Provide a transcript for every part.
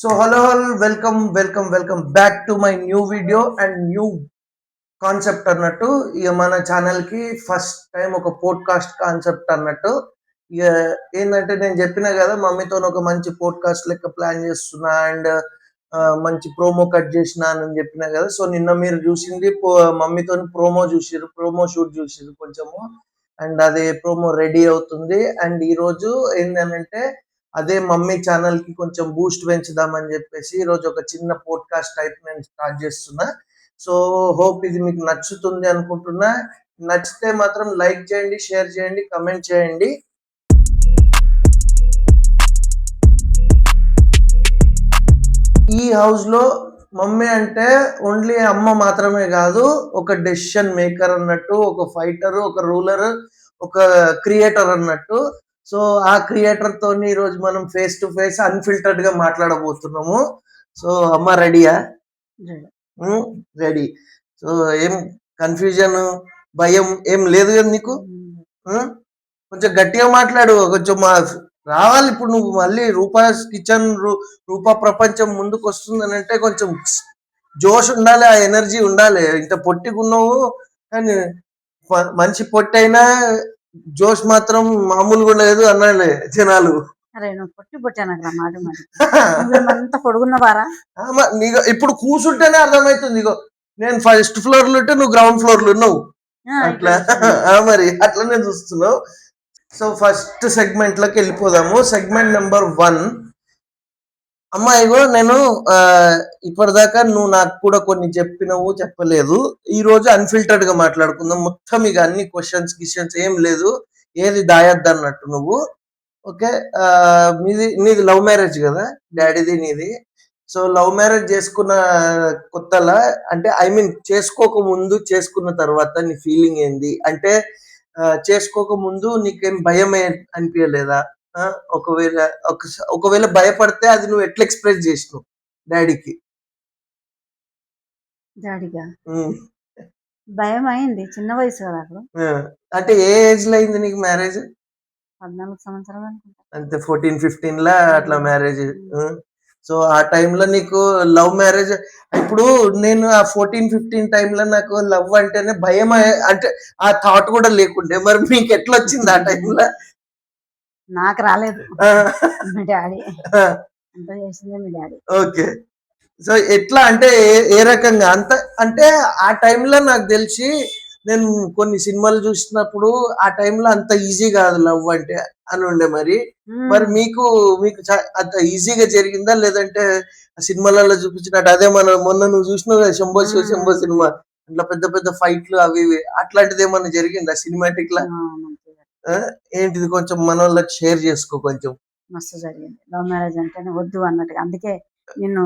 So hello hello welcome welcome welcome back to my new video and new concept అన్నట్టు ఇక మన ఛానల్కి first time ఒక podcast concept అన్నట్టు. ఇక ఏంటంటే నేను చెప్పిన కదా మమ్మీతో ఒక మంచి పోడ్కాస్ట్ లెక్క ప్లాన్ చేస్తున్నా అండ్ మంచి ప్రోమో కట్ చేసిన అని చెప్పిన కదా. సో నిన్న మీరు చూసింది మమ్మీతో ప్రోమో చూసిరు ప్రోమో షూట్ చూసిరు కొంచెము. అండ్ అది ప్రోమో రెడీ అవుతుంది. అండ్ ఈ రోజు ఏంటంటే అదే మమ్మీ ఛానల్కి కొంచెం బూస్ట్ పెంచుదామని చెప్పేసి ఈ రోజు ఒక చిన్న పోడ్కాస్ట్ టైప్ నేను స్టార్ట్ చేస్తున్నా. సో హోప్ ఇది మీకు నచ్చుతుంది అనుకుంటున్నా. నచ్చితే మాత్రం లైక్ చేయండి షేర్ చేయండి కమెంట్ చేయండి. ఈ హౌస్లో మమ్మీ అంటే ఓన్లీ అమ్మ మాత్రమే కాదు ఒక డెసిషన్ మేకర్ అన్నట్టు ఒక ఫైటర్ ఒక రూలర్ ఒక క్రియేటర్ అన్నట్టు సో ఆ క్రియేటర్ తోని ఈ రోజు మనం ఫేస్ టు ఫేస్ అన్ఫిల్టర్డ్గా మాట్లాడబోతున్నాము. సో అమ్మ రెడీయా? రెడీ. సో ఏం కన్ఫ్యూజన్ భయం ఏం లేదు కదా నీకు? కొంచెం గట్టిగా మాట్లాడు కొంచెం మా రావాలి ఇప్పుడు నువ్వు మళ్ళీ రూపా కిచెన్ రూపా ప్రపంచం ముందుకు వస్తుందని అంటే కొంచెం జోష్ ఉండాలి ఆ ఎనర్జీ ఉండాలి. ఇంత పొట్టిగున్నావు కానీ మ- మంచి పొట్టి అయినా జోష్ మాత్రం మామూలుగా ఉండలేదు అన్నాడు జనాలు. అరే నువ్వు పొట్టి మాట మరి. నువ్వేమంత పొడుగున్నవారా? నీకు ఇప్పుడు కూర్చుంటేనే అర్థమవుతుంది ఇగో. నేను ఫస్ట్ ఫ్లోర్లో ఉంటే నువ్వు గ్రౌండ్ ఫ్లోర్లో ఉన్నావు అట్లా. మరి అట్లనే చూస్తున్నావు. సో ఫస్ట్ సెగ్మెంట్లోకి వెళ్ళిపోదాము. Segment number one. అమ్మా ఇగో నేను ఆ, ఇప్పటిదాకా నువ్వు నాకు కూడా కొన్ని చెప్పినవు చెప్పలేదు. ఈ రోజు అన్ఫిల్టర్డ్గా మాట్లాడుకుందాం. మొత్తం ఇక అన్ని క్వశ్చన్స్ గిషన్స్ ఏం లేదు. ఏది దాయద్దు అన్నట్టు నువ్వు. ఓకే? ఆ, మీది నీది లవ్ మ్యారేజ్ కదా? డాడీది నీది. సో లవ్ మ్యారేజ్ చేసుకున్న కొత్తలా అంటే ఐ మీన్ చేసుకోక ముందు చేసుకున్న తర్వాత నీ ఫీలింగ్ ఏంది? అంటే చేసుకోక ముందు నీకేం భయం అనిపించలేదా ఒకవేళ ఒక- ఒకవేళ భయపడితే అది నువ్వు ఎట్లా ఎక్స్ప్రెస్ చేసినావు డాడీకి? డాడీగా? భయం అయింది చిన్న వయసు కదా అప్పుడు. అంటే ఏ ఏజ్లో అయింది నీకు మ్యారేజ్? పద్నాలుగు సంవత్సరాలు అనుకుంటా. అంతే ఫోర్టీన్ ఫిఫ్టీన్ లా అట్లా మ్యారేజ్. సో ఆ టైంలో నీకు లవ్ మ్యారేజ్ ఇప్పుడు నేను ఆ ఫోర్టీన్ ఫిఫ్టీన్ టైంలో నాకు లవ్ అంటేనే భయం అంటే ఆ థాట్ కూడా లేకుండే. మరి మీకు ఎట్లా వచ్చింది ఆ టైంలో నాకు రాలేదు. మీ డాడీ అంత చేసిందే మీ డాడీ. ఓకే. సో ఎట్లా అంటే ఏ- రకంగా? అంత అంటే ఆ టైంలో నాకు తెలిసి నేను కొన్ని సినిమాలు చూసినప్పుడు ఆ టైంలో అంత ఈజీ కాదు లవ్ అంటే అని ఉండే మరి. మరి మీకు మీకు అంత ఈజీగా జరిగిందా? లేదంటే సినిమాలలో చూపించినట్టు అదే మన మొన్న నువ్వు చూసినావు కదా శంభో శివ శంభో సినిమా. అట్లా పెద్ద పెద్ద ఫైట్లు అవి ఇవి. అట్లాంటిది ఏమన్నా జరిగిందా? సినిమాటిక్ లా? ఏంటిది కొంచెం మన వాళ్ళకి షేర్ చేసుకో కొంచెం. మస్తు జరిగింది. లవ్ మ్యారేజ్ అంటేనే వద్దు అన్నట్టుగా. అందుకే నిన్ను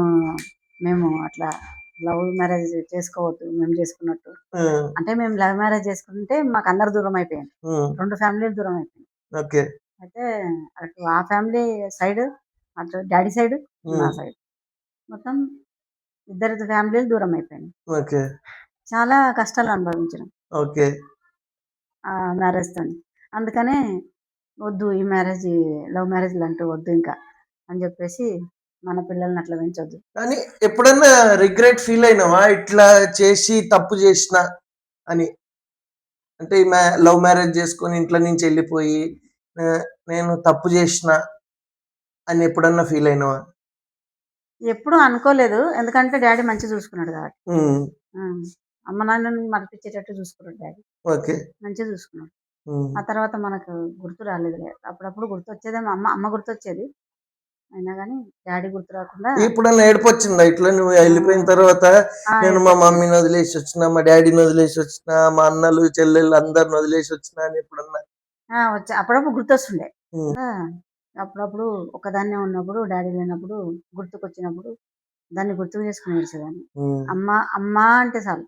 మేము అట్లా లవ్ మ్యారేజ్ చేసుకోవద్దు మేము చేసుకున్నట్టు. అంటే మేము లవ్ మ్యారేజ్ చేసుకుంటే మాకు అందరు దూరం అయిపోయింది రెండు ఫ్యామిలీలు దూరం అయిపోయింది ఓకే. అయితే అటు ఆ ఫ్యామిలీ సైడ్ అటు డాడీ సైడ్ నా సైడ్ మొత్తం ఇద్దరు ఫ్యామిలీలు దూరం అయిపోయింది ఓకే. చాలా కష్టాలు అనుభవించడం ఓకే. మ్యారేజ్తో అందుకనే వద్దు ఈ మ్యారేజ్ లవ్ మ్యారేజ్లు అంటూ వద్దు ఇంకా అని చెప్పేసి మన పిల్లల్ని అట్లా పెంచొద్దు. కానీ ఎప్పుడన్నా రిగ్రెట్ ఫీల్ అయినావా? ఇట్లా చేసి తప్పు చేసిన అని. అంటే లవ్ మ్యారేజ్ చేసుకొని ఇంట్లో నుంచి వెళ్ళిపోయి నేను తప్పు చేసిన అని ఎప్పుడన్నా ఫీల్ అయినావా? ఎప్పుడూ అనుకోలేదు. ఎందుకంటే డాడీ మంచి చూసుకున్నాడు కాబట్టి. అమ్మ నాన్నని మరిపించేటట్టు చూసుకున్నాడు డాడీ. ఓకే. మంచిగా చూసుకున్నాడు. ఆ తర్వాత మనకు గుర్తు రాలేదు అప్పుడప్పుడు గుర్తు వచ్చేదేమో అమ్మ అమ్మ గుర్తు వచ్చేది అయినా కానీ డాడీ గుర్తు రాకుండా ఎప్పుడన్నా ఏడుపు వచ్చిందా ఇట్లా నువ్వు వెళ్ళిపోయిన తర్వాత నేను మా మమ్మీని వదిలేసి వచ్చిన మా డాడీని వదిలేసి వచ్చిన మా అన్నలు చెల్లెళ్ళు అందరిని వదిలేసి వచ్చిన అని ఎప్పుడన్నా? వచ్చే. అప్పుడప్పుడు గుర్తొస్తుండే. అప్పుడప్పుడు ఒకదాన్నే ఉన్నప్పుడు డాడీ లేనప్పుడు గుర్తుకొచ్చినప్పుడు దాన్ని గుర్తు చేసుకుని ఉమ్, అమ్మ అమ్మ అంటే చాలు.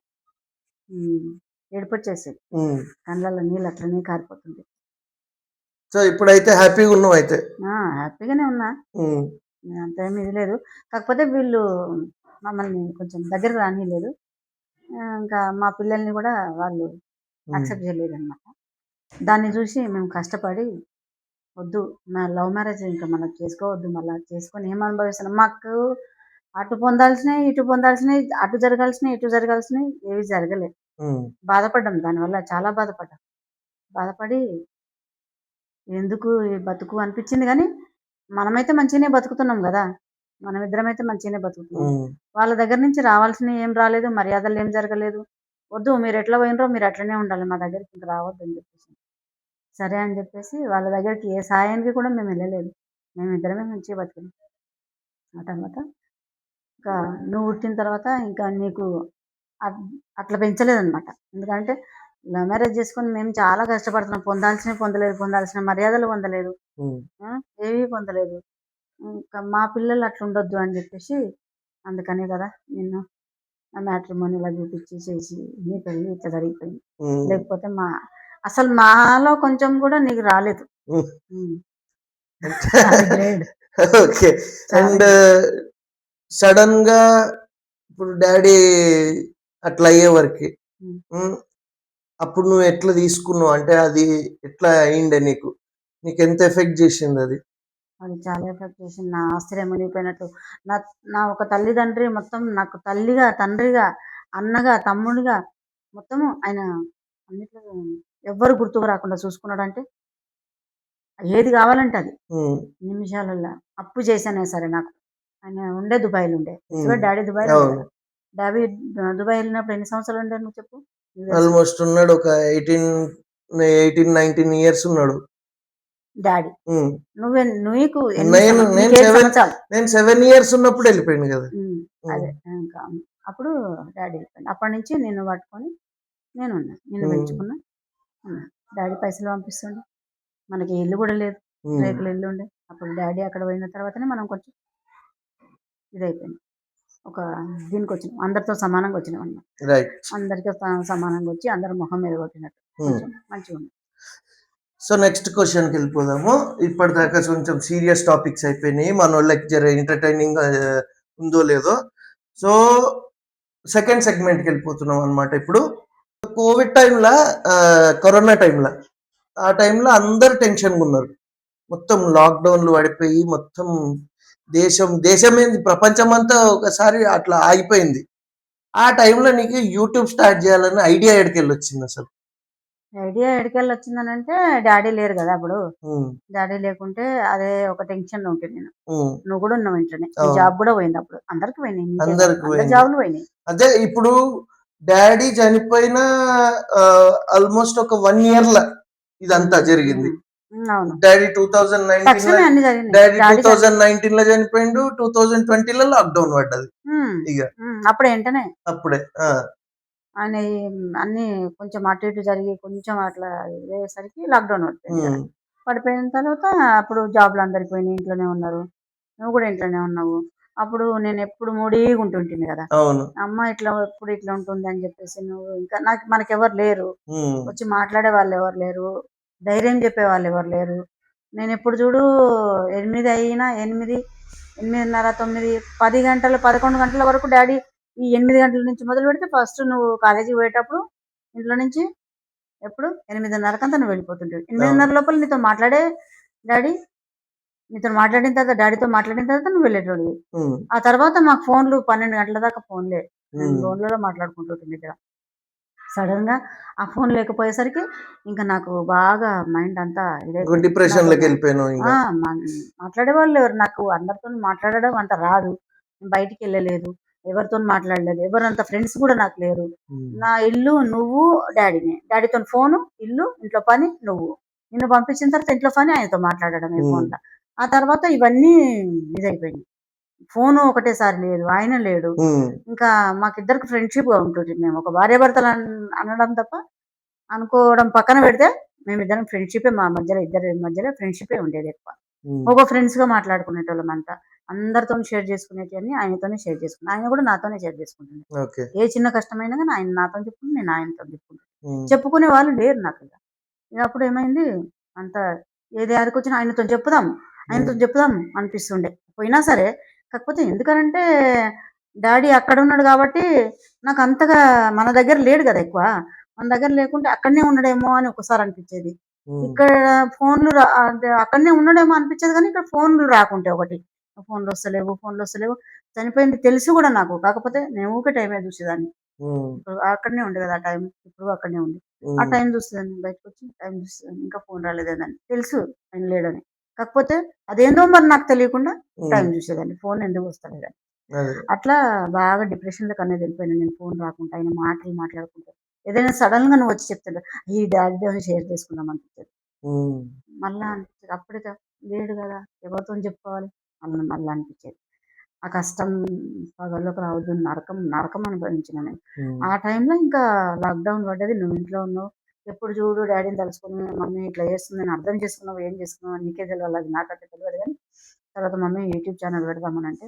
ఉమ్, ఏడుపు వచ్చేసేది ఉమ్. కళ్ళల్లో నీళ్ళు అట్లనే కారిపోతుంది. సో ఇప్పుడైతే హ్యాపీగా ఉన్నావు అయితే? హ్యాపీగానే ఉన్నా. అంతేమీ ఇది లేదు. కాకపోతే వీళ్ళు మమ్మల్ని కొంచెం దగ్గర రానిలేదు ఇంకా మా పిల్లల్ని కూడా వాళ్ళు. యాక్సెప్ట్ చేయలేదు అనమాట దాన్ని చూసి మేము కష్టపడి వద్దు నా లవ్ మ్యారేజ్ ఇంకా మనం చేసుకోవద్దు మళ్ళీ చేసుకొని ఏం అనుభవిస్తున్నాం? మాకు అటు పొందాల్సినవి ఇటు పొందాల్సినవి అటు జరగాల్సినవి ఇటు జరగాల్సినవి ఏవి జరగలేదు బాధపడ్డాం దానివల్ల చాలా బాధపడ్డాం. బాధపడి ఎందుకు బతుకు అనిపించింది కానీ మనమైతే మంచిగానే బతుకుతున్నాం కదా. మనం ఇద్దరమైతే మంచిగానే బతుకుతున్నాం. వాళ్ళ దగ్గర నుంచి రావాల్సినవి ఏం రాలేదు మర్యాదలు ఏం జరగలేదు. వద్దు మీరు ఎట్లా పోయినరో మీరు అట్లనే ఉండాలి మా దగ్గరికి ఇంకా రావద్దు అని చెప్పేసి. సరే అని చెప్పేసి వాళ్ళ దగ్గరికి ఏ సాయానికి కూడా మేము వెళ్ళలేదు. మేము ఇద్దరమే మంచిగా బతికినాం. ఆ తర్వాత ఇంకా నువ్వు పుట్టిన తర్వాత ఇంకా నీకు అట్లా పెంచలేదన్నమాట. ఎందుకంటే లవ్ మ్యారేజ్ చేసుకొని మేము చాలా కష్టపడుతున్నాం. పొందాల్సినవి పొందలేదు పొందాల్సిన మర్యాదలు పొందలేదు. ఏమీ పొందలేదు. ఇంకా మా పిల్లలు అట్లా ఉండొద్దు అని చెప్పేసి అందుకనే కదా నిన్ను ఆ మ్యాట్రిమోనీలో చూపించి చేసి నీ పెళ్ళి ఇట్లా జరిగిపోయింది. లేకపోతే మా అసలు మాలో కొంచెం కూడా నీకు రాలేదు. ఓకే. అండ్ సడన్గా ఇప్పుడు డాడీ అట్లా అయ్యే వరకు. ఉమ్. ఉమ్, అప్పుడు నువ్వు ఎట్లా తీసుకున్నావు? అంటే అది ఎట్లా అయిండే నీకు? నీకు ఎంత ఎఫెక్ట్ చేసింది అది? అది చాలా ఎఫెక్ట్ చేసింది. నా ఆశ్చర్యం మునిగిపోయినట్టు. నా నా ఒక తల్లిదండ్రి మొత్తం నాకు తల్లిగా తండ్రిగా అన్నగా తమ్ముడిగా మొత్తము ఆయన అన్నిట్లో ఎవ్వరు గుర్తుకు రాకుండా చూసుకున్నాడంటే ఏది కావాలంటే అది. నిమిషాలలో అప్పు చేశానే సరే నాకు. ఆయన ఉండే దుబాయ్లో ఉండే. డాడీ దుబాయ్ డాడీ దుబాయ్ వెళ్ళినప్పుడు ఎన్ని సంవత్సరాలు ఉండే నువ్వు చెప్పు. ఆల్మోస్ట్ ఉన్నాడు ఒక ఎయిటీన్ ఎయిటీన్ నైన్టీన్ ఇయర్స్ ఉన్నాడు. డాడీ. నువ్వే నీకు నేను-? నేను నేను సెవెన్ ఇయర్స్ ఉన్నప్పుడు వెళ్ళిపోయింది కదా. అదే. ఇంకా అప్పుడు డాడీ వెళ్ళిపోయింది అప్పటి నుంచి నిన్ను పట్టుకొని నేను ఉన్నా నిన్ను ఉమ్. పెంచుకున్నా డాడీ పైసలు పంపిస్తుండే. మనకి ఇల్లు కూడా లేదు. రేకుల ఇల్లు ఉండే. అప్పుడు డాడీ అక్కడ పోయిన తర్వాతనే మనం కొంచెం ఇదైపోయింది. ఒక దీనికి వచ్చినాం అందరితో సమానంగా వచ్చినాం అన్నమాట అందరితో సమానంగా వచ్చి అందరు మొహం మీద కొట్టినట్టు. కొంచెం మంచిగా ఉంది. సో నెక్స్ట్ క్వశ్చన్కి వెళ్ళిపోదాము. ఇప్పటిదాకా కొంచెం సీరియస్ టాపిక్స్ అయిపోయినాయి. మన జర ఎంటర్టైనింగ్ ఉందో లేదో. సో సెకండ్ సెగ్మెంట్కి వెళ్ళిపోతున్నాం అనమాట ఇప్పుడు. కోవిడ్ టైంలో కరోనా టైంలో ఆ టైంలో అందరు టెన్షన్గా ఉన్నారు. మొత్తం లాక్డౌన్లు పడిపోయి మొత్తం దేశం దేశం ఏంది ప్రపంచం అంతా ఒకసారి అట్లా ఆగిపోయింది. ఆ టైంలో నీకు యూట్యూబ్ స్టార్ట్ చేయాలని ఐడియా ఎక్కడికి వచ్చింది అసలు? ఐడియా ఎడికెళ్ళి వచ్చిందని అంటే డాడీ లేరు కదా అప్పుడు. డాడీ లేకుంటే అదే ఒక టెన్షన్ ఉంటుంది నేను. నువ్వు కూడా ఉన్నావు ఇంట్లోనే. జాబ్ కూడా పోయింది అప్పుడు. అందరికి పోయినాయి. అందరికి. జాబ్లు పోయినాయి. అదే ఇప్పుడు డాడీ చనిపోయిన ఆల్మోస్ట్ ఒక వన్ ఇయర్ లా ఇదంతా జరిగింది. Daddy two thousand nineteen daddy two thousand నైన్టీన్లో చనిపోయిండు టూ థౌజండ్ ట్వంటీలో లాక్డౌన్ పడ్డది. ఉమ్, ఇక. ఉమ్, అప్పుడు వెంటనే. అప్పుడే ఆయన అన్ని కొంచెం అటు ఇటు జరిగి కొంచెం అట్లా ఇదేసరికి లాక్డౌన్ పడిపోయింది. పడిపోయిన తర్వాత అప్పుడు జాబ్లు అందరికి పోయినాయి ఇంట్లోనే ఉన్నారు. నువ్వు కూడా ఇంట్లోనే ఉన్నావు. అప్పుడు నేను ఎప్పుడు మూడీగా ఉంటుంటుంది కదా. అమ్మ ఇట్లా ఎప్పుడు ఇట్లా ఉంటుంది అని చెప్పేసి నువ్వు ఇంకా నాకు మనకెవరు లేరు. వచ్చి మాట్లాడే వాళ్ళు ఎవరు లేరు. ధైర్యం చెప్పే వాళ్ళు ఎవరు లేరు. నేను ఎప్పుడు చూడు ఎనిమిది అయినా ఎనిమిది ఎనిమిదిన్నర తొమ్మిది పది గంటలు పదకొండు గంటల వరకు డాడీ ఈ ఎనిమిది గంటల నుంచి మొదలు పెడితే ఫస్ట్ నువ్వు కాలేజీకి పోయేటప్పుడు ఇంట్లో నుంచి ఎప్పుడు ఎనిమిదిన్నరకంతా నువ్వు వెళ్ళిపోతుంటావు ఎనిమిదిన్నర లోపల నీతో మాట్లాడే డాడీ నీతో మాట్లాడిన తర్వాత డాడీతో మాట్లాడిన తర్వాత నువ్వు వెళ్ళేటోడు ఉమ్, ఆ తర్వాత మాకు ఫోన్లు పన్నెండు గంటల దాకా ఫోన్లే. ఫోన్లలో మాట్లాడుకుంటుంటుంది ఇక్కడ సడన్గా ఆ ఫోన్ లేకపోయేసరికి ఇంకా నాకు బాగా మైండ్ అంతా. డిప్రెషన్ వెళ్ళిపోయాను మాట్లాడే వాళ్ళు ఎవరు? నాకు అందరితో మాట్లాడడం అంత రాదు. బయటికి వెళ్ళలేదు. ఎవరితో మాట్లాడలేదు. ఎవరు అంత ఫ్రెండ్స్ కూడా నాకు లేరు. నా ఇల్లు నువ్వు డాడీని. డాడీతో ఫోను ఇల్లు ఇంట్లో పని నువ్వు. నిన్ను పంపించిన తర్వాత ఇంట్లో పని ఆయనతో మాట్లాడడం ఈ. ఫోన్లో. ఆ తర్వాత ఇవన్నీ ఇదైపోయింది ఫోను ఒకటేసారి లేదు ఆయన లేడు. ఇంకా మాకిద్దరికి ఫ్రెండ్షిప్గా ఉంటుంది మేము. ఒక భార్య భర్తలు అన్- అనడం తప్ప అనుకోవడం పక్కన పెడితే మేమిద్దరం ఫ్రెండ్షిప్ మా మధ్యలో ఇద్దరి మధ్యలో ఫ్రెండ్షిప్ ఉండేది ఎక్కువ. ఒక ఫ్రెండ్స్గా మాట్లాడుకునేటోళ్ళం అంతా. అందరితో షేర్ చేసుకునేటివన్నీ ఆయనతోనే షేర్ చేసుకున్నాను ఆయన కూడా నాతోనే షేర్ చేసుకుంటుంది ఓకే. ఏ చిన్న కష్టమైనా కానీ ఆయన నాతో చెప్పుకుంటే నేను ఆయనతో చెప్పుకుంటాను. చెప్పుకునే వాళ్ళు లేరు నాకు ఇక. అప్పుడు ఏమైంది? అంత ఏది ఆదికొచ్చినా ఆయనతో చెప్పుదాం ఆయనతో చెప్పుదాం అనిపిస్తుండే. పోయినా సరే కాకపోతే ఎందుకనంటే డాడీ అక్కడ ఉన్నాడు కాబట్టి నాకు అంతగా మన దగ్గర లేడు కదా ఎక్కువ. మన దగ్గర లేకుంటే అక్కడనే ఉండడేమో అని ఒకసారి అనిపించేది. ఇక్కడ ఫోన్లు అక్కడనే ఉండడేమో అనిపించేది కానీ ఇక్కడ ఫోన్లు రాకుంటే ఒకటి. ఫోన్లు వస్తలేవు ఫోన్లు వస్తలేవు. చనిపోయింది తెలుసు కూడా నాకు. కాకపోతే నేను ఊకే టైమే చూసేదాన్ని. అక్కడనే ఉంది కదా ఆ టైం ఇప్పుడు అక్కడనే ఉంది ఆ టైం చూసేదాన్ని. బయటకు వచ్చి టైం చూసేదాన్ని. ఇంకా ఫోన్ రాలేదని తెలుసు ఆయన లేడని. కాకపోతే అదేందో మరి నాకు తెలియకుండా టైం చూసేదాన్ని. ఫోన్ ఎందుకు వస్తలేదని అట్లా బాగా డిప్రెషన్లోకి అనేది వెళ్ళిపోయాను. నేను ఫోన్ రాకుండా ఆయన మాటలు మాట్లాడుకుంటే. ఏదైనా సడన్గా నువ్వు వచ్చి చెప్తుంటే ఈ డాడీతో షేర్ చేసుకుందాం అనిపించేది మళ్ళా అనిపించేది అప్పుడే లేడు కదా ఎవరితో చెప్పుకోవాలి? మళ్ళీ మళ్ళీ అనిపించేది. ఆ కష్టం పగల్లోకి రావద్దు నరకం నరకం అనుభవించిన నేను. ఆ టైంలో ఇంకా లాక్డౌన్ పడ్డది. నువ్వు ఇంట్లో ఉన్నావు ఎప్పుడు చూడు డాడీని తలుచుకుని మమ్మీ ఇట్లా చేస్తుంది నేను అర్థం చేసుకున్నావు ఏం చేసుకున్నావు నీకే తెలియాలి అది నాకైతే తెలియదు కానీ తర్వాత మమ్మీ యూట్యూబ్ ఛానల్ పెడదామని అంటే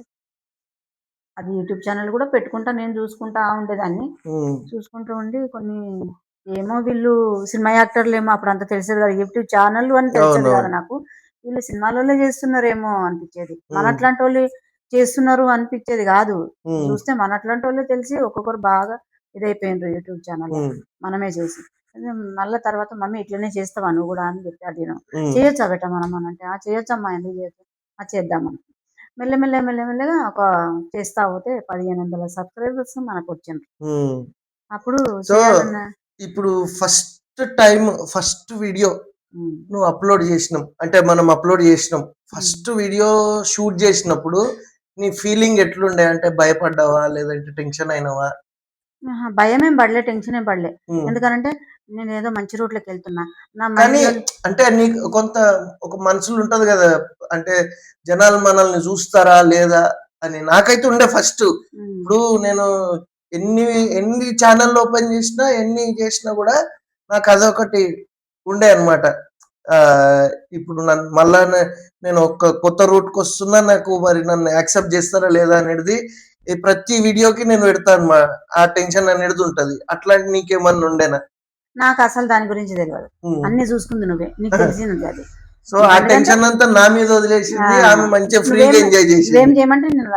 అది యూట్యూబ్ ఛానల్ కూడా పెట్టుకుంటా నేను చూసుకుంటా ఉండేదాన్ని. చూసుకుంటూ ఉండి కొన్ని ఏమో వీళ్ళు సినిమా యాక్టర్లు ఏమో అప్పుడు అంత తెలిసేది కదా యూట్యూబ్ ఛానల్ అని తెలిసేది. కదా నాకు. వీళ్ళు సినిమాలలో చేస్తున్నారేమో అనిపించేది. మన. అట్లాంటి వాళ్ళు చేస్తున్నారు అనిపించేది కాదు. చూస్తే మన అట్లాంటి వాళ్ళు తెలిసి ఒక్కొక్కరు బాగా ఇదైపోయినారు యూట్యూబ్ ఛానల్. మనమే చేసి. మళ్ళీ తర్వాత మమ్మీ ఇట్లనే చేస్తావా నువ్వు కూడా అని చెప్పి అడిగిన. ఉమ్, చేయొచ్చా బెట్ట మనం అని అంటే ఆ చేయొచ్చమ్మా ఎందుకు చేయొచ్చు ఆ చేద్దామని మెల్లమెల్ల మెల్లమెల్లగా ఒక చేస్తా పోతే పదిహేను వందల సబ్స్క్రైబర్స్ మనకు వచ్చిండ్రు. అప్పుడు ఇప్పుడు ఫస్ట్ టైం ఫస్ట్ వీడియో. నువ్వు అప్లోడ్ చేసినాం. అంటే మనం అప్లోడ్ చేసినాం. ఫస్ట్ వీడియో షూట్ చేసినప్పుడు నీ ఫీలింగ్ ఎట్లుండే? అంటే భయపడ్డావా? లేదంటే టెన్షన్ అయినావా? భయం ఏం పడలే టెన్షన్ ఏం పడలే. ఎందుకంటే నేను ఏదో మంచి రూట్లోకి వెళ్తున్నా. నా కానీ అంటే నీకు కొంత ఒక మనసులో ఉంటది కదా అంటే జనాలు మనల్ని చూస్తారా లేదా అని నాకైతే ఉండే ఫస్ట్ ఇప్పుడు నేను ఎన్ని ఎన్ని ఛానల్ ఓపెన్ చేసినా ఎన్ని చేసినా కూడా నాకు అదొకటి ఉండే అనమాట ఇప్పుడు నన్ను మళ్ళా నే- నేను ఒక కొత్త రూట్కి వస్తున్నా నాకు మరి నన్ను యాక్సెప్ట్ చేస్తారా లేదా అనేది ఈ ప్రతి వీడియోకి నేను పెడతాను మా ఆ టెన్షన్ అనేది ఉంటది. అట్లాంటి నీకేమన్నా ఉండేనా? నాకు అసలు దాని గురించి తెలియదు. అన్ని చూసుకుంది నువ్వే. నీకు తెలిసింది అది. సో ఆ టెన్షన్ అంతా నా మీద వదిలేసింది ఆమె మంచిగా ఫ్రీగా ఎంజాయ్ చేసింది. చేయమంటే నేను.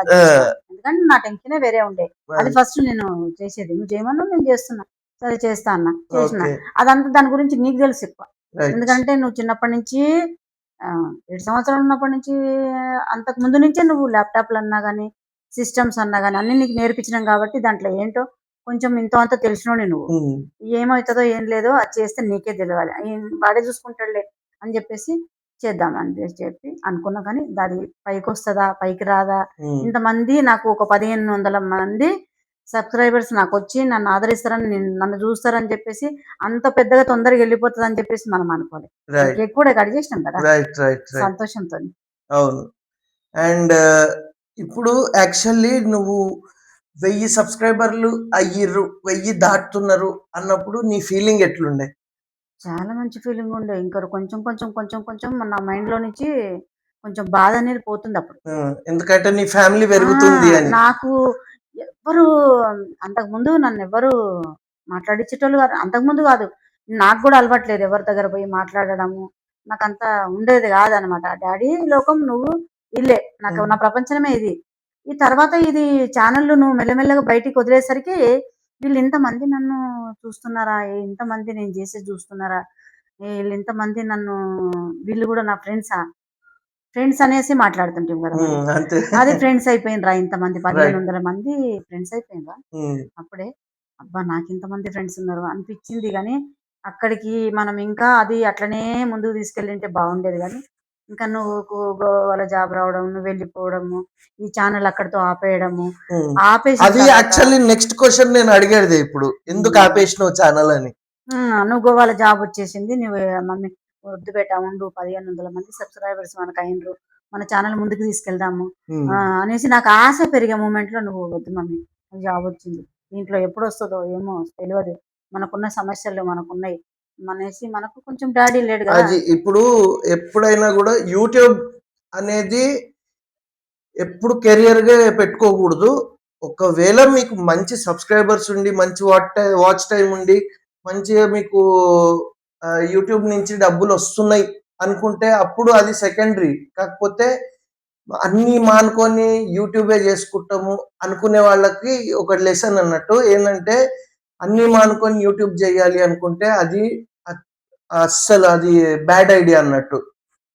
ఎందుకంటే నా టెన్షనే వేరే ఉండే. అది ఫస్ట్ నేను చేసేది. నువ్వు చేయమన్నా నేను చేస్తున్నా. సరే చేస్తా అన్న. చేసిన. అదంతా దాని గురించి నీకు తెలుసు ఎక్కువ. ఎందుకంటే నువ్వు చిన్నప్పటి నుంచి ఏడు సంవత్సరాలు ఉన్నప్పటి నుంచి అంతకు ముందు నుంచే నువ్వు ల్యాప్టాప్లు అన్నా కానీ సిస్టమ్స్ అన్నా కానీ అన్ని నీకు నేర్పించినాం కాబట్టి దాంట్లో ఏంటో కొంచెం ఇంతో అంత తెలిసినోడి నువ్వు. ఏమవుతుందో ఏం లేదో అది చేస్తే నీకే తెలియాలి. వాడే చూసుకుంటాడులే అని చెప్పేసి చేద్దాం అని చెప్పి- చెప్పి అనుకున్నా కానీ దాని పైకి వస్తుందా పైకి రాదా? ఇంతమంది నాకు ఒక పదిహేను వందల మంది సబ్స్క్రైబర్స్ నాకు వచ్చి నన్ను ఆదరిస్తారని నేను- నన్ను చూస్తారని చెప్పేసి అంత పెద్దగా తొందరగా వెళ్ళిపోతుంది అని చెప్పేసి మనం కేక్ కూడా కట్ చేసినాం కదా? సంతోషంతో అవును. అండ్ ఇప్పుడు యాక్చువల్లీ నువ్వు వెయ్యి సబ్స్క్రైబర్లు అయ్యిర్రు వెయ్యి దాటుతున్నారు అన్నప్పుడు నీ ఫీలింగ్ ఎట్లుండే? చాలా మంచి ఫీలింగ్ ఉండే. ఇంకా కొంచెం కొంచెం కొంచెం కొంచెం నా మైండ్లో నుంచి కొంచెం బాధ అనేది పోతుంది అప్పుడు. ఎందుకంటే నీ ఫ్యామిలీ పెరుగుతుంది అని. నాకు ఎవ్వరు అంతకు ముందు నన్ను ఎవరు మాట్లాడించేటోళ్ళు కాదు. అంతకు ముందు కాదు నాకు కూడా అలవాట్లేదు ఎవరి దగ్గర పోయి మాట్లాడడము. నాకు అంత ఉండేది కాదనమాట. డాడీ లోకం నువ్వు ఇల్లే. నాకు నా ప్రపంచమే ఇది. ఈ తర్వాత ఇది నువ్వు మెల్లమెల్లగా బయటికి వదిలేసరికి వీళ్ళు ఇంతమంది నన్ను చూస్తున్నారా? ఇంతమంది నేను చేసేది చూస్తున్నారా? వీళ్ళు ఇంతమంది నన్ను వీళ్ళు కూడా నా ఫ్రెండ్సా? ఫ్రెండ్స్ అనేసి మాట్లాడుతుంటాం కదా అది ఫ్రెండ్స్ అయిపోయినరా ఇంతమంది? పదిహేను. వందల మంది ఫ్రెండ్స్ అయిపోయినరా? అప్పుడే అబ్బా నాకు ఇంతమంది ఫ్రెండ్స్ ఉన్నారు అనిపించింది కానీ అక్కడికి మనం ఇంకా అది అట్లనే ముందుకు తీసుకెళ్ళింటే బాగుండేది కానీ ఇంకా నువ్వు గోవాల జాబ్ రావడం నువ్వు వెళ్ళిపోవడము ఈ ఛానల్ అక్కడితో ఆపేయడము. ఆపేసి అది యాక్చువల్లీ నెక్స్ట్ క్వశ్చన్ నేను అడిగేది ఇప్పుడు. ఎందుకు ఉమ్. ఆపేసినావు ఛానల్ అని? నువ్వు గోవాల జాబ్ వచ్చేసింది నువ్వు మమ్మీ వద్దు పెట్టా ఉండు పదిహేను వందల మంది సబ్స్క్రైబర్స్ మనకు అయినరు మన ఛానల్ ముందుకు తీసుకెళ్దాము. అనేసి నాకు ఆశ పెరిగే మూమెంట్లో నువ్వు వద్దు మమ్మీ జాబ్ వచ్చింది. దీంట్లో ఎప్పుడు వస్తుందో ఏమో తెలియదు మనకున్న సమస్యలు మనకున్నాయి. అనేసి మనకు కొంచెం డాడీ లేడు కదా. అది ఇప్పుడు ఎప్పుడైనా కూడా యూట్యూబ్ అనేది ఎప్పుడు కెరియర్గా పెట్టుకోకూడదు. ఒకవేళ మీకు మంచి సబ్స్క్రైబర్స్ ఉండి మంచి వాట్ వాచ్ టైం ఉండి మంచిగా మీకు యూట్యూబ్ నుంచి డబ్బులు వస్తున్నాయి అనుకుంటే అప్పుడు అది సెకండరీ. కాకపోతే అన్ని మానుకొని యూట్యూబే చేసుకుంటాము అనుకునే వాళ్ళకి ఒక లెసన్ అన్నట్టు ఏంటంటే అన్ని మానుకొని యూట్యూబ్ చేయాలి అనుకుంటే అది అస్సలు అది బ్యాడ్ ఐడియా అన్నట్టు.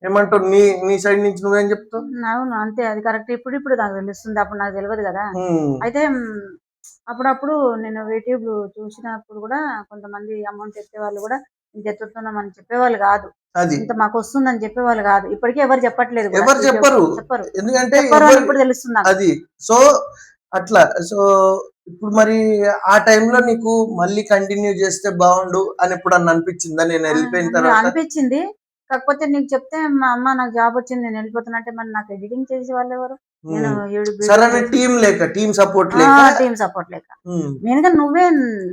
ఏమంటావు? నీ నీ సైడ్ నుంచి నువ్వేం చెప్తావు? అవును అంతే. అది కరెక్ట్ ఇప్పుడు ఇప్పుడు నాకు తెలుస్తుంది. అప్పుడు నాకు తెలియదు కదా. అయితే అప్పుడప్పుడు నేను యూట్యూబ్ చూసినప్పుడు కూడా కొంతమంది అమౌంట్ ఎత్తేవాళ్ళు కూడా ఇంత ఎత్తుతున్నామని చెప్పేవాళ్ళు కాదు. అది. ఇంత మాకు వస్తుందని చెప్పేవాళ్ళు కాదు. ఇప్పటికీ ఎవరు చెప్పట్లేదు. ఎవరు చెప్పరు. చెప్పరు. ఎందుకంటే ఇప్పుడు తెలుస్తుంది. అది. సో అట్లా. సో ఇప్పుడు మరి ఆ టైంలో నీకు మళ్ళీ కంటిన్యూ చేస్తే బాగుండు అని ఇప్పుడు అన్న అనిపించిందా? నేను వెళ్ళిపోయిన తర్వాత? అనిపించింది. కాకపోతే నీకు చెప్తే మా అమ్మ నాకు జాబ్ వచ్చింది నేను వెళ్ళిపోతున్నా అంటే మరి నాకు ఎడిటింగ్ చేసే వాళ్ళు ఎవరు? నేను సరైన టీం లేక టీం సపోర్ట్ లేక? టీమ్ సపోర్ట్ లేక. మెయిన్గా నువ్వే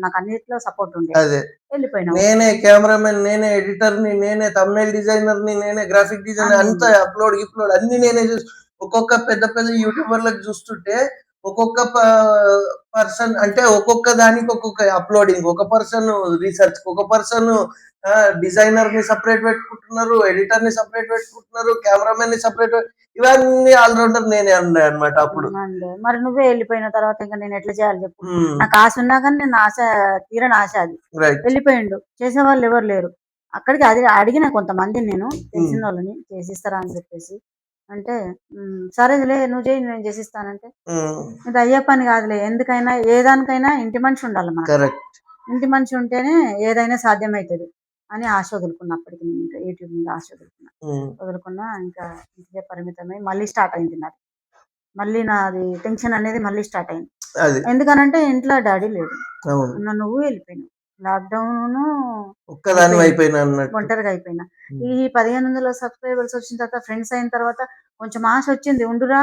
నాకు అన్నిట్లో సపోర్ట్ ఉండే. అదే. వెళ్ళిపోయినావు. నేనే కెమెరామెన్ నేనే ఎడిటర్ని నేనే తమిళ డిజైనర్ని నేనే గ్రాఫిక్ డిజైనర్. అంతా అప్లోడ్ గిప్లోడ్ అన్ని నేనే చూసి ఒక్కొక్క పెద్ద పెద్ద యూట్యూబర్లకు చూస్తుంటే ఒక్కొక్క పర్సన్ అంటే ఒక్కొక్క దానికి ఒక్కొక్క అప్లోడింగ్ ఒక పర్సన్ రీసెర్చ్ ఒక పర్సన్ డిజైనర్ని సపరేట్ పెట్టుకుంటున్నారు ఎడిటర్ని సపరేట్ పెట్టుకుంటున్నారు కెమెరామెన్ని సపరేట్ ఇవన్నీ ఆల్రౌండర్ నేనే అన్నాయి అనమాట అప్పుడు. మరి నువ్వే వెళ్ళిపోయిన తర్వాత ఇంకా నేను ఎట్లా చేయాలి చెప్పు. నాకు ఆశ ఉన్నా కానీ నేను ఆశ తీరని ఆశ అది. వెళ్ళిపోయిండు. చేసేవాళ్ళు ఎవరు లేరు. అక్కడికి అది అడిగిన కొంతమంది నేను తెలిసిన వాళ్ళని చేసిస్తారా అని చెప్పేసి అంటే "ఉమ్, సరేలే నువ్వు చేయి నేను చేసిస్తానంటే. ఇది అయ్యే పని కాదులే ఎందుకైనా ఏ దానికైనా ఇంటి మనిషి ఉండాలి కరెక్ట్. ఇంటి మనిషి ఉంటేనే ఏదైనా సాధ్యమవుతుంది అని ఆశ వదులుకున్నా అప్పటికి నేను ఇంకా యూట్యూబ్ మీద ఆశ వదులుకున్నా. వదులుకున్నా ఇంకా ఇంటికే పరిమితమై మళ్ళీ స్టార్ట్ అయింది నాది. మళ్ళీ నాది టెన్షన్ అనేది మళ్ళీ స్టార్ట్ అయింది. ఎందుకనంటే ఇంట్లో డాడీ లేడు. నువ్వు వెళ్ళిపోయినావు. లాక్డౌన్ ఒక్కదాని అయిపోయినా అన్నట్టు. ఒంటరిగా అయిపోయినా. ఈ పదిహేను వందల సబ్స్క్రైబర్స్ వచ్చిన తర్వాత ఫ్రెండ్స్ అయిన తర్వాత కొంచెం ఆశ వచ్చింది ఉండురా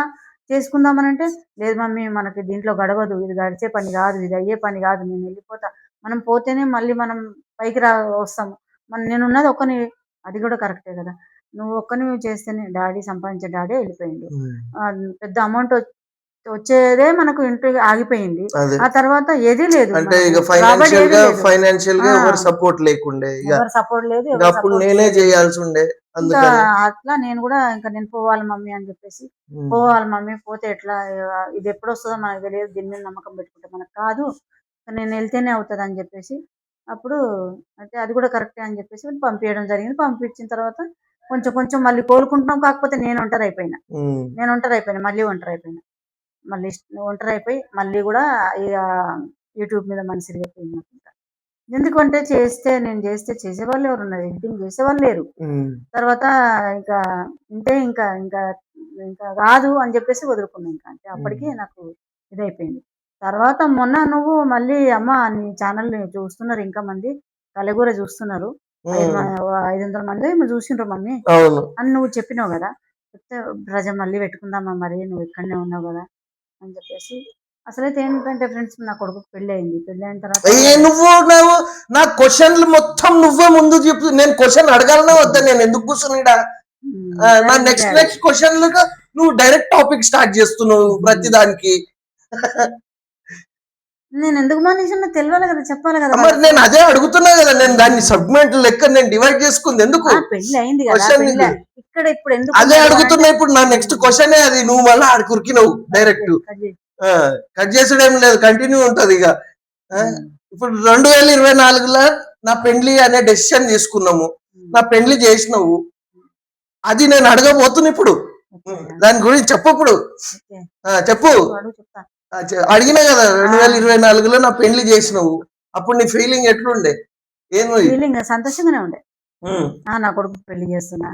చేసుకుందామని అంటే లేదు మమ్మీ మనకి దీంట్లో గడవదు ఇది గడిచే పని కాదు ఇది అయ్యే పని కాదు నేను వెళ్ళిపోతా. మనం పోతేనే మళ్ళీ మనం పైకి రా వస్తాము. మన నేను ఉన్నది ఒక్కని అది కూడా కరెక్టే కదా. నువ్వు ఒక్కని చేస్తేనే డాడీ సంపాదించే డాడీ ఆ, పెద్ద అమౌంట్ వచ్చేదే మనకు ఇంటి ఆగిపోయింది. ఆ తర్వాత ఏది లేదు. అంటే ఇక ఫైనాన్షియల్గా. ఫైనాన్షియల్గా. ఎవరు సపోర్ట్ లేకుండే. ఎవరు సపోర్ట్ లేదు అప్పుడు నేనే. చేయాల్సి ఉండే అట్లా నేను కూడా ఇంకా నేను పోవాలి మమ్మీ అని చెప్పేసి పోవాలి మమ్మీ పోతే ఎట్లా ఇది ఎప్పుడు వస్తుందో మనకు తెలియదు దీని మీద నమ్మకం పెట్టుకుంటే మనకు కాదు. నేను వెళ్తేనే అవుతుంది అని చెప్పేసి అప్పుడు అంటే అది కూడా కరెక్టే అని చెప్పేసి పంపించడం జరిగింది. పంపించిన తర్వాత కొంచెం కొంచెం మళ్ళీ కోలుకుంటున్నాం కాకపోతే నేను ఒంటరి అయిపోయినా. నేను ఒంటరి అయిపోయినా మళ్ళీ ఒంటరి అయిపోయినా. మళ్ళీ ఒంటరి అయిపోయి మళ్ళీ కూడా యూట్యూబ్ మీద మనసు అనుకుంటా. ఎందుకంటే చేస్తే నేను చేస్తే చేసేవాళ్ళు ఎవరు ఉన్నారు ఎడిటింగ్ చేసేవాళ్ళు లేరు. తర్వాత ఇంకా ఇంతే ఇంకా ఇంకా ఇంకా రాదు అని చెప్పేసి వదులుకున్నాను ఇంకా. అంటే అప్పటికి నాకు ఇదైపోయింది. తర్వాత మొన్న నువ్వు మళ్ళీ అమ్మ నీ ఛానల్ చూస్తున్నారు ఇంకా మంది. కలగూర చూస్తున్నారు. ఐదు వందల మంది చూసిండ్రు మమ్మీ. అని నువ్వు చెప్పినావు కదా. చెప్తే ప్రజ మళ్ళీ పెట్టుకుందామా మరి? నువ్వు ఇక్కడనే ఉన్నావు కదా. అని చెప్పేసి. అసలైతే ఏంటంటే ఫ్రెండ్స్ నా కొడుకు పెళ్ళి అయింది పెళ్ళి అయిన తర్వాత నువ్వు నువ్వు నా క్వశ్చన్లు మొత్తం నువ్వే ముందు చెప్పు. నేను క్వశ్చన్ అడగాలనే వద్దా? నేను ఎందుకు కూర్చున్నాడా? ఉమ్, నా నెక్స్ట్. నెక్స్ట్ క్వశ్చన్ నువ్వు డైరెక్ట్ టాపిక్ స్టార్ట్ చేస్తున్నావు ప్రతి దానికి నేను ఎందుకు మానేసిన తెలియాలి కదా చెప్పాలి కదా మరి నేను అదే అడుగుతున్నా కదా నేను దాన్ని సబ్మెంట్ లెక్క నేను డివైడ్ చేసుకుంది ఎందుకు? పెళ్ళి అయింది కదా. ఇక్కడ ఇప్పుడు ఎందుకు అదే అడుగుతున్నా ఇప్పుడు నా నెక్స్ట్ క్వశ్చన్ అది నువ్వు మళ్ళీ ఆడ కురికినవు డైరెక్ట్ కట్ చేయి. కట్ చేసుడు ఏం లేదు కంటిన్యూ ఉంటది ఇక. ఆ, ఇప్పుడు రెండు వేల ఇరవై నాలుగులో నా పెండ్లి అనే డెసిషన్ తీసుకున్నాము. నా పెండ్లి చేసినావు. అది నేను అడగబోతున్నా ఇప్పుడు. ఓకే. దాని గురించి చెప్పు ఇప్పుడు. ఓకే. ఆ, చెప్పు. అడుగు చెప్తా. అడిగినా కదా రెండు వేల ఇరవై నాలుగులో నా పెండ్లి చేసినావు. అప్పుడు నీ ఫీలింగ్ ఎట్లుండే? ఫీలింగ్ సంతోషంగానే ఉండే. ఆ నా కొడుకు పెళ్ళి చేస్తున్నా.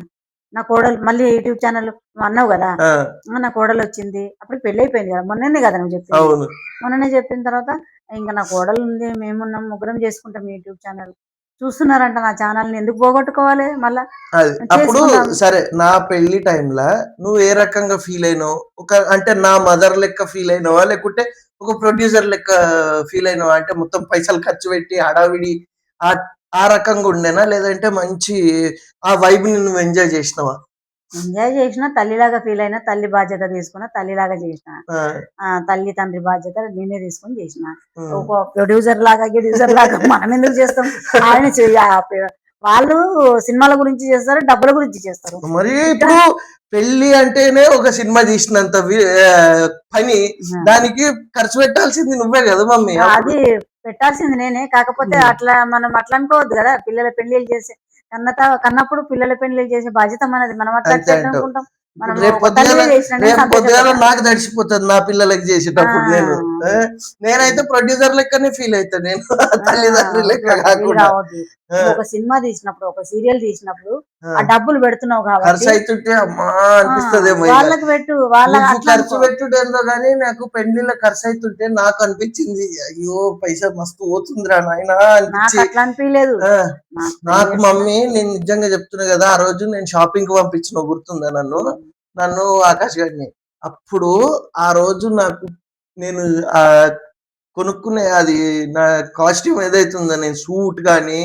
నా కోడలు మళ్ళీ యూట్యూబ్ ఛానల్ అన్నావు కదా నా కోడలు వచ్చింది. అప్పుడు పెళ్ళి అయిపోయింది కదా మొన్ననే కదా నువ్వు చెప్పింది. మొన్ననే చెప్పిన తర్వాత ఇంకా నా కోడలు ఉంది మేమున్నాం ముగ్గురం చేసుకుంటాం యూట్యూబ్ ఛానల్. చూస్తున్నారంట నా ఛానల్ని ఎందుకు పోగొట్టుకోవాలి? మళ్ళా అప్పుడు. సరే నా పెళ్ళి టైంలో నువ్వు ఏ రకంగా ఫీల్ అయినావు? ఒక అంటే నా మదర్ లెక్క ఫీల్ అయినావా? లేకుంటే ఒక ప్రొడ్యూసర్ లెక్క ఫీల్ అయినావా? అంటే మొత్తం పైసలు ఖర్చు పెట్టి హడావిడి ఆ ఆ రకంగా ఉండేనా? లేదంటే మంచి ఆ వైబ్ని నువ్వు ఎంజాయ్ చేసినావా? ఎంజాయ్ చేసిన తల్లిలాగా ఫీల్ అయినా తల్లి బాధ్యత తీసుకున్నా తల్లిలాగా చేసిన. తల్లి తండ్రి బాధ్యత నేనే తీసుకొని చేసిన. ఒక ప్రొడ్యూసర్ లాగా ప్రొడ్యూసర్ లాగా మనం ఎందుకు చేస్తాం? ఆయన చెయ్య వాళ్ళు సినిమాల గురించి చేస్తారు డబ్బుల గురించి చేస్తారు. మరి ఇప్పుడు పెళ్ళి అంటేనే ఒక సినిమా తీసినంత పని. దానికి ఖర్చు పెట్టాల్సింది నువ్వే కదా మమ్మీ. అది పెట్టాల్సింది నేనే. కాకపోతే. అట్లా మనం అట్లా అనుకోవద్దు కదా. పిల్లల పెళ్ళిళ్ళు చేసి కన్నత కన్నప్పుడు పిల్లల పెళ్ళి చేసే బాధ్యత మనది మనం అట్లా. అనుకుంటాం. నాకు తడిసిపోతుంది నా పిల్లలకి చేసేటప్పుడు. నేను? నేనైతే ప్రొడ్యూసర్ లెక్కనే ఫీల్ అవుతా నేను తల్లిదండ్రులు లెక్క కాకుండా ఒక సినిమా తీసినప్పుడు ఒక సీరియల్ తీసినప్పుడు ఆ. డబ్బులు పెడుతున్నావు కాబట్టి. వాళ్ళకి పెట్టు వాళ్ళ ఖర్చు. పెట్టుడేందో కానీ నాకు పెళ్ళిళ్ళ ఖర్చు అవుతుంటే నాకు అనిపించింది అయ్యో పైసా మస్తు పోతుందిరా నాయనా అట్లా అనిపించలేదు నాకు మమ్మీ నేను నిజంగా చెప్తున్నా కదా ఆ రోజు నేను షాపింగ్కి పంపించిన గుర్తుందా నన్ను నన్ను ఆకాష్ గారిని అప్పుడు ఆ రోజు నాకు నేను ఆ కొనుక్కునే అది నా కాస్ట్యూమ్ ఏదైతే ఉందో నేను సూట్ కానీ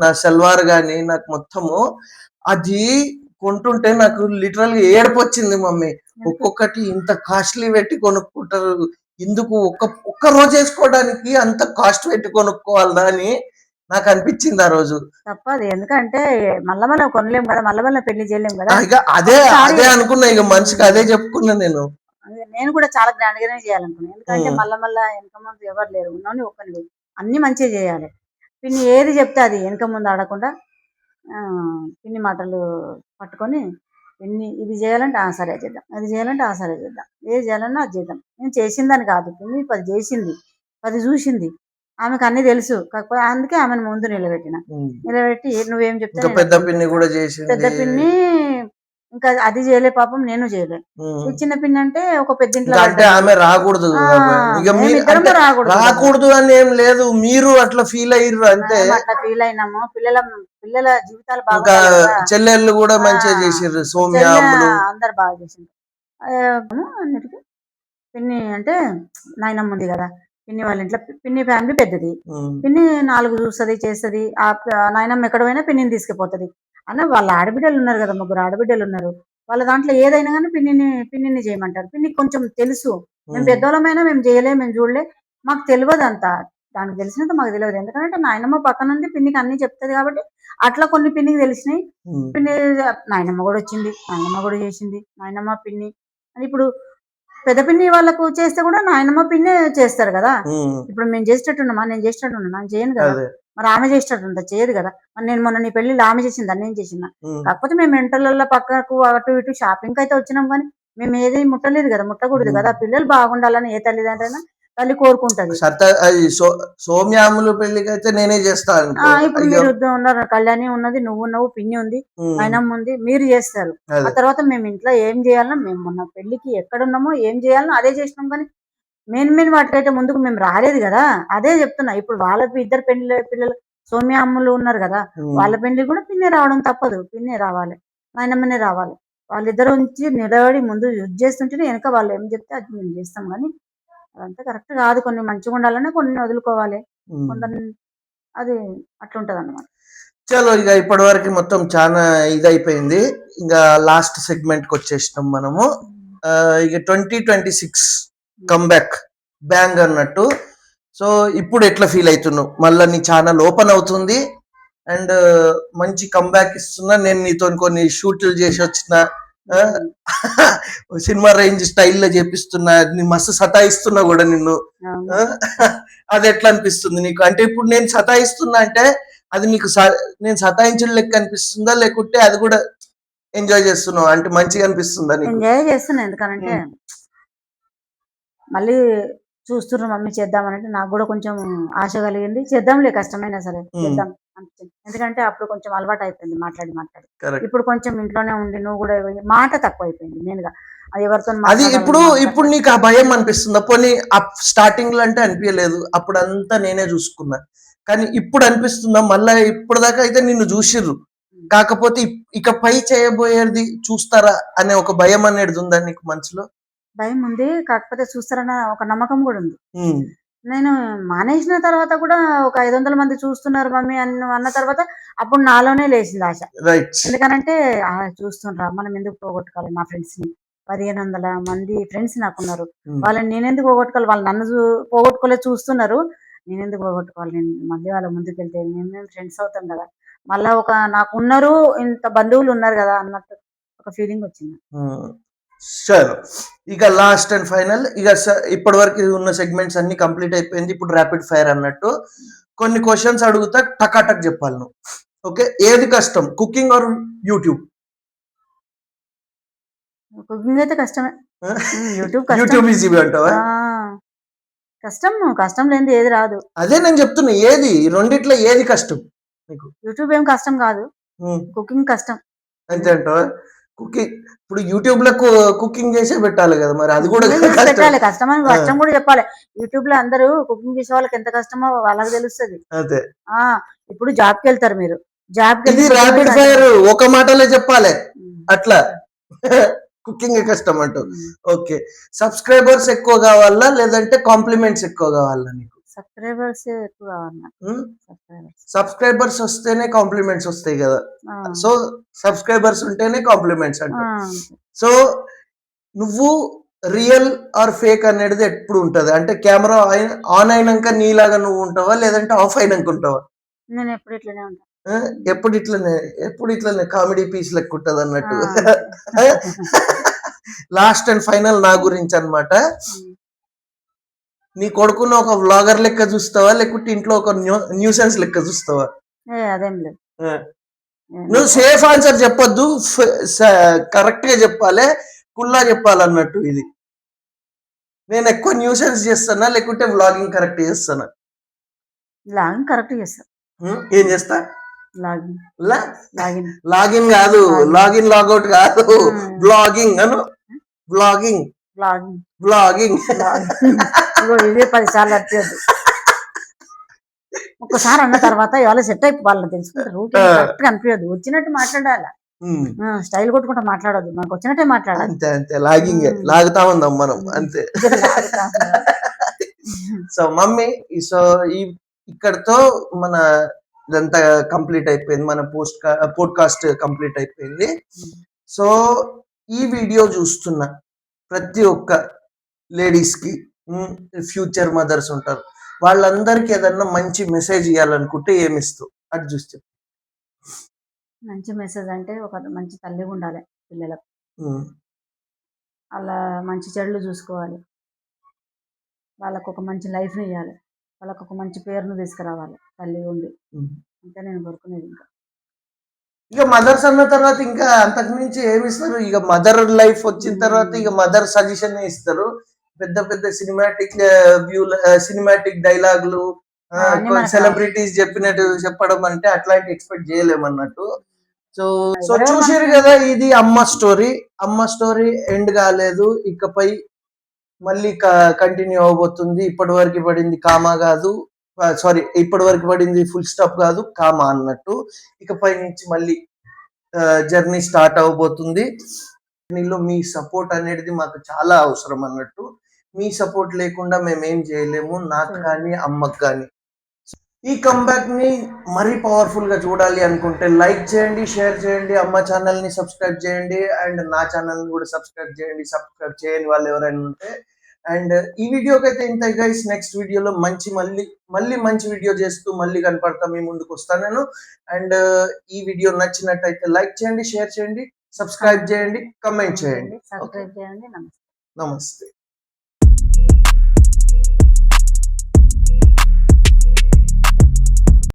నా సల్వార్ కానీ నాకు మొత్తము అది కొంటుంటే నాకు లిటరల్గా ఏడుపు వచ్చింది మమ్మీ. ఒక్కొక్కటి ఇంత కాస్ట్లీ పెట్టి కొనుక్కుంటారు. ఎందుకు ఒక్క ఒక్క రోజు వేసుకోవడానికి అంత కాస్ట్ పెట్టి కొనుక్కోవాలా అని నాకు అనిపించింది ఆ రోజు. తప్పదు. ఎందుకంటే మళ్ళా మళ్ళీ కొనలేం కదా మళ్ళా మళ్ళీ పెళ్ళి చేయలేం కదా. ఇక అదే అదే అనుకున్నా ఇక మనిషికి అదే చెప్పుకున్నా నేను. నేను కూడా చాలా గ్రాండ్ గానే చేయాలనుకున్నాను ఎందుకంటే. మళ్ళా మళ్ళా వెనక ముందు ఎవరు లేరు. ఉన్నోని ఒక్కని అన్ని మంచిగా చేయాలి. పిన్ని ఏది చెప్తే అది వెనక ముందు ఆడకుండా పిన్ని మాటలు పట్టుకొని పిన్ని ఇది చేయాలంటే ఆ సరే చేద్దాం అది చేయాలంటే ఆ సరే చేద్దాం ఏది చేయాలన్నా అది చేద్దాం నేను చేసిందని కాదు పిన్ని పది చేసింది పది చూసింది ఆమెకు అన్ని తెలుసు కాకపోతే అందుకే ఆమెను ముందు నిలబెట్టిన. నిలబెట్టి నువ్వేం చెప్తే పెద్ద పిన్ని. కూడా చేసింది పెద్ద పిన్ని ఇంకా అది చేయలే పాపం నేను చేయలే. ఈ చిన్న పిన్ని అంటే ఒక పెద్ద ఇంట్లో ఇంకా అంటే. ఆమె రాకూడదు. రాకూడదు. అని ఏం లేదు. మీరు అట్లా ఫీల్ అయ్యారు అంతే అట్లా ఫీల్ అయినాము. పిల్లల పిల్లల జీవితాలు కదా. చెల్లెళ్ళు కూడా మంచిగా ఆ, చేసిర్రు సౌమ్య అందరు బాగా చేసింది అన్నిటికీ. పిన్ని అంటే నాయనమ్మ ఉంది కదా. పిన్ని వాళ్ళ ఇంట్లో పిన్ని ఫ్యామిలీ పెద్దది. పిన్ని నాలుగు చూస్తుంది చేస్తుంది. ఆ నాయనమ్మ ఎక్కడ పోయినా పిన్నిని తీసుకుపోతుంది. అన్న వాళ్ళ ఆడబిడ్డలు ఉన్నారు కదా ముగ్గురు ఆడబిడ్డలు ఉన్నారు. వాళ్ళ దాంట్లో ఏదైనా కానీ పిన్నిని పిన్నిని చేయమంటారు. పిన్నికి కొంచెం తెలుసు. మేము. పెద్దోళ్ళమైనా మేము చేయలే మేము చూడలే. మాకు తెలియదు అంత దానికి తెలిసినంత మాకు తెలియదు. ఎందుకంటే నాయనమ్మ పక్కన ఉంది పిన్నికి అన్ని చెప్తుంది కాబట్టి అట్లా కొన్ని పిన్నికి తెలిసినాయి. పిన్ని నాయనమ్మ కూడా వచ్చింది. నాయనమ్మ కూడా చేసింది. నాయనమ్మ పిన్ని అని ఇప్పుడు పెద్ద పిన్ని వాళ్ళకు చేస్తే కూడా నాయనమ్మ పిన్నే చేస్తారు కదా. ఇప్పుడు మేము చేసేటట్టున్నామా? నేను చేసేటట్టున్నా నేను చేయను కదా. మరి ఆమె చేసేటట్టుందా చేయదు కదా. మరి నేను మొన్న నీ పెళ్ళి ఆమె చేసింది నేను చేసిన. కాకపోతే మేము ఇంటర్లలో పక్కకు అటు ఇటు షాపింగ్ అయితే వచ్చినాం కానీ మేము ఏది ముట్టలేదు కదా ముట్టకూడదు. కదా. పిల్లలు బాగుండాలని ఏ తల్లిదండ్రైనా తల్లి కోరుకుంటది. సత్త అది సో సౌమ్య అమ్ములు పెళ్ళికి అయితే నేనే చేస్తా ఆ, అనుకో ఇప్పుడు మీరు ఉన్నారు కళ్యాణి ఉన్నది నువ్వు ఉన్నావు పిన్ని ఉంది ఉమ్. నాయనమ్మ ఉంది మీరు చేస్తారు. ఆ తర్వాత మేము ఇంట్లో ఏం చేయాలన్నా మేము మొన్న పెళ్ళికి ఎక్కడున్నామో ఏం చేయాలనో అదే చేసినాం కానీ మెయిన్ మెయిన్ వాటికైతే ముందుకు మేము రాలేదు కదా. అదే చెప్తున్నా ఇప్పుడు వాళ్ళకి ఇద్దరు పెళ్ళి పిల్లలు సౌమ్య అమ్ములు ఉన్నారు కదా. వాళ్ళ పెళ్ళి కూడా పిన్నే రావడం తప్పదు పిన్నే రావాలి నాయనమ్మనే రావాలి. వాళ్ళిద్దరు ఉంచి నిలబడి ముందు యూజ్ చేస్తుంటేనే వెనక వాళ్ళు ఏం చెప్తే అది మేము చేస్తాం కానీ అదంతా కరెక్ట్ కాదు. కొన్ని మంచిగా ఉండాలన్నా కొన్ని వదులుకోవాలి. కొందరు అది అట్లుంటది అన్నమాట చలో ఇక ఇప్పటి వరకు మొత్తం చాలా ఇదైపోయింది. ఇంకా లాస్ట్ సెగ్మెంట్కి వచ్చేసినాం మనము. ఇక twenty twenty six comeback bang అన్నట్టు. సో ఇప్పుడు ఎట్లా ఫీల్ అవుతున్నావు? మళ్ళీ నీ ఛానల్ ఓపెన్ అవుతుంది. అండ్ మంచి కంబ్యాక్ ఇస్తున్నా. నేను నీతో కొన్ని షూట్లు చేసి వచ్చిన. సినిమా రేంజ్ స్టైల్లో చేపిస్తున్నా. నీ మస్తు సతాయిస్తున్నా కూడా నిన్ను. అది ఎట్లా అనిపిస్తుంది నీకు? అంటే ఇప్పుడు నేను సతాయిస్తున్నా అంటే అది నీకు నేను సతాయించడం లెక్క అనిపిస్తుందా? లేకుంటే అది కూడా ఎంజాయ్ చేస్తున్నావు? అంటే మంచిగా అనిపిస్తుందా నీకు? ఎంజాయ్ చేస్తున్నా. ఎందుకనంటే మళ్ళీ చూస్తున్నారు మమ్మీ చేద్దామనంటే నాకు కూడా కొంచెం ఆశ కలిగింది. చేద్దాంలే కష్టమైనా సరే చేద్దాం అనిపించింది ఎందుకంటే అప్పుడు కొంచెం అలవాటు అయిపోయింది మాట్లాడి. మాట్లాడి ఇప్పుడు కొంచెం ఇంట్లోనే ఉండి నువ్వు కూడా మాట తక్కువ అయిపోయింది నేనుగా అది ఎవరితో అది ఇప్పుడు. ఇప్పుడు నీకు ఆ భయం అనిపిస్తుందా? పోనీ స్టార్టింగ్లో అంటే అనిపించలేదు అప్పుడు అంతా నేనే చూసుకున్నా. కానీ ఇప్పుడు అనిపిస్తుందా? మళ్ళా ఇప్పుడు దాకా అయితే నిన్ను చూసిర్రు. కాకపోతే ఇప్- ఇకపై చేయబోయేది చూస్తారా? అనే ఒక భయం అనేది ఉందా నీకు మనసులో? భయం ఉంది. కాకపోతే చూస్తారన్న ఒక నమ్మకం కూడా ఉంది. నేను మానేసిన తర్వాత కూడా ఒక ఐదు వందల మంది చూస్తున్నారు మమ్మీ అన్న అన్న తర్వాత అప్పుడు నాలోనే లేచింది ఆశ. ఎందుకనంటే ఆ, చూస్తుండ్రా మనం ఎందుకు పోగొట్టుకోవాలి నా ఫ్రెండ్స్ని పదిహేను వందల మంది ఫ్రెండ్స్ నాకున్నారు. వాళ్ళని నేనెందుకు పోగొట్టుకోవాలి? వాళ్ళు నన్ను పోగొట్టుకోలే చూస్తున్నారు. నేనెందుకు పోగొట్టుకోవాలి? నేను మళ్ళీ వాళ్ళ ముందుకు వెళ్తే మేము ఫ్రెండ్స్ అవుతాం కదా. మళ్ళా ఒక నాకు ఉన్నారు ఇంత బంధువులు ఉన్నారు కదా అన్నట్టు ఒక ఫీలింగ్ వచ్చింది. సరే ఇక లాస్ట్ అండ్ ఫైనల్ ఇక ఇప్పటి వరకు ఉన్న సెగ్మెంట్స్ అన్ని కంప్లీట్ అయిపోయింది. ఇప్పుడు ర్యాపిడ్ ఫైర్ అన్నట్టు. కొన్ని క్వశ్చన్స్ అడుగుతా టకాటక్ చెప్పాలి నువ్వు. ఓకే ఏది కష్టం? కుకింగ్ ఆర్ యూట్యూబ్ కుకింగ్ అయితే కష్టమే. యూట్యూబ్ ఈజీ అంటావా? కష్టం కష్టం లేనిది ఏది రాదు. అదే నేను చెప్తున్నా ఏది? రెండిట్లో ఏది కష్టం నీకు? యూట్యూబ్ ఏం కష్టం కాదు. కుకింగ్ కష్టం. అంతే అంటావా? కుకింగ్ ఇప్పుడు యూట్యూబ్లో కుకింగ్ చేసే పెట్టాలి కదా మరి అది కూడా పెట్టాలి కష్టం. అని. కష్టం కూడా చెప్పాలి. యూట్యూబ్లో అందరూ కుకింగ్ చేసే వాళ్ళకి ఎంత కష్టమో వాళ్ళకి తెలుస్తుంది. అదే. ఆ ఇప్పుడు జాబ్కి వెళ్తారు మీరు. జాబ్ ఇది cooking ఫైర్ ఒక మాటలో చెప్పాలి. అట్లా. కుకింగ్ కష్టం అంటూ. ఓకే. సబ్స్క్రైబర్స్ ఎక్కువ కావాలా లేదంటే కాంప్లిమెంట్స్ ఎక్కువ కావాలా నీకు? సబ్స్క్రైబర్స్ ఎక్కువ సబ్స్క్రైబర్స్. వస్తేనే కాంప్లిమెంట్స్ వస్తాయి కదా. సో సబ్స్క్రైబర్స్ ఉంటేనే కాంప్లిమెంట్స్ అంట. సో నువ్వు రియల్ ఆర్ ఫేక్ అనేది ఎప్పుడు ఉంటది? అంటే కెమెరా ఆన్ అయినాక నీలాగా నువ్వు ఉంటావా? లేదంటే ఆఫ్ అయినాక ఉంటావా? నేను ఎప్పుడు ఇట్లనే ఉంటాను? ఎప్పుడు ఇట్లనే ఎప్పుడు ఇట్లనే కామెడీ పీస్ లెక్క ఉంటది అన్నట్టు. లాస్ట్ అండ్ ఫైనల్ నా గురించి అన్నమాట. ఉమ్. నీ కొడుకున్న ఒక వ్లాగర్ లెక్క చూస్తావా? లేకుంటే ఇంట్లో ఒక న్యూసెన్స్ లెక్క చూస్తావా? అదేం లేదు. నువ్వు. సేఫ్ ఆన్సర్ చెప్పొద్దు. కరెక్ట్గా చెప్పాలి. కుల్లా చెప్పాలన్నట్టు ఇది. నేను ఎక్కువ న్యూసెన్స్ చేస్తానా? లేకుంటే వ్లాగింగ్ కరెక్ట్ చేస్తానా? లాగిన్ కరెక్ట్ చేస్తా? ఏం చేస్తా? లాగిన్ లాగిన్ కాదు. లాగిన్ లాగౌట్ కాదు. Hmm. బ్లాగింగ్ అను. బ్లాగింగ్ లాగిన్ బ్లాగింగ్ ఇగో ఇదే పది సార్లు వచ్చేది ఒక్కసారి అన్న తర్వాత ఇవాళ సెట్ అయిపో వాళ్ళని తెలుసుకుంటారు. కరెక్ట్గా అనిపించదు వచ్చినట్టు మాట్లాడాలి? స్టైల్ కొట్టుకుంటా మాట్లాడదు మనకు వచ్చినట్టే మాట్లాడాలి. అంతే అంతే. లాగింగ్. లాగుతా ఉందాం మనం. అంతే. సో మమ్మీ సో ఈ ఇక్కడతో మన ఇదంతా కంప్లీట్ అయిపోయింది. మన పోస్ట్ పోడ్కాస్ట్ కంప్లీట్ అయిపోయింది. సో ఈ వీడియో చూస్తున్న ప్రతి ఒక్క లేడీస్కి ఫ్యూచర్ మదర్స్ ఉంటారు. వాళ్ళందరికీ ఏదన్నా మంచి మెసేజ్ ఇవ్వాలనుకుంటే ఏమి ఇస్తావు అది చూస్తే మంచి మెసేజ్ అంటే ఒక మంచి తల్లి ఉండాలి పిల్లలకు. అలా మంచి చెడులు చూసుకోవాలి. వాళ్ళకు ఒక మంచి లైఫ్ని ఇవ్వాలి వాళ్ళకు ఒక మంచి పేరును తీసుకురావాలి. తల్లి ఉండి. ఇంకా నేను కోరుకునేది ఇంకా. ఇక మదర్స్ అన్న తర్వాత ఇంకా అంతకు మించి ఏమి ఇస్తారు? ఇక మదర్ లైఫ్ వచ్చిన తర్వాత ఇక మదర్ సజెషన్ ఇస్తారు? పెద్ద పెద్ద సినిమాటిక్ వ్యూ సినిమాటిక్ డైలాగులు సెలబ్రిటీస్ చెప్పినట్టు చెప్పడం అంటే అట్లాంటి ఎక్స్పెక్ట్ చేయలేమన్నట్టు. సో సో చూసారు కదా ఇది అమ్మ స్టోరీ అమ్మ స్టోరీ ఎండ్ కాలేదు. ఇకపై మళ్ళీ కంటిన్యూ అవబోతుంది. ఇప్పటి వరకు పడింది కామా కాదు. సారీ ఇప్పటి వరకు పడింది ఫుల్ స్టాప్ కాదు కామా అన్నట్టు. ఇకపై నుంచి మళ్ళీ జర్నీ స్టార్ట్ అవబోతుంది. జర్నీలో మీ సపోర్ట్ అనేది మాకు చాలా అవసరం అన్నట్టు. మీ సపోర్ట్ లేకుండా మేము ఏం చేయలేము నాకు కానీ అమ్మకు కానీ. ఈ కంబ్యాక్ని మరీ పవర్ఫుల్గా చూడాలి అనుకుంటే లైక్ చేయండి షేర్ చేయండి అమ్మ ఛానల్ని సబ్స్క్రైబ్ చేయండి అండ్ నా ఛానల్ని కూడా సబ్స్క్రైబ్ చేయండి సబ్స్క్రైబ్ చేయని వాళ్ళు ఎవరైనా ఉంటే. అండ్ ఈ వీడియోకి అయితే ఇంత గైస్ నెక్స్ట్ వీడియోలో మంచి మళ్ళీ మళ్ళీ మంచి వీడియో చేస్తూ మళ్ళీ కనపడతా మీ ముందుకు వస్తాను నేను. అండ్ ఈ వీడియో నచ్చినట్టయితే లైక్ చేయండి షేర్ చేయండి సబ్స్క్రైబ్ చేయండి కమెంట్ చేయండి. నమస్తే.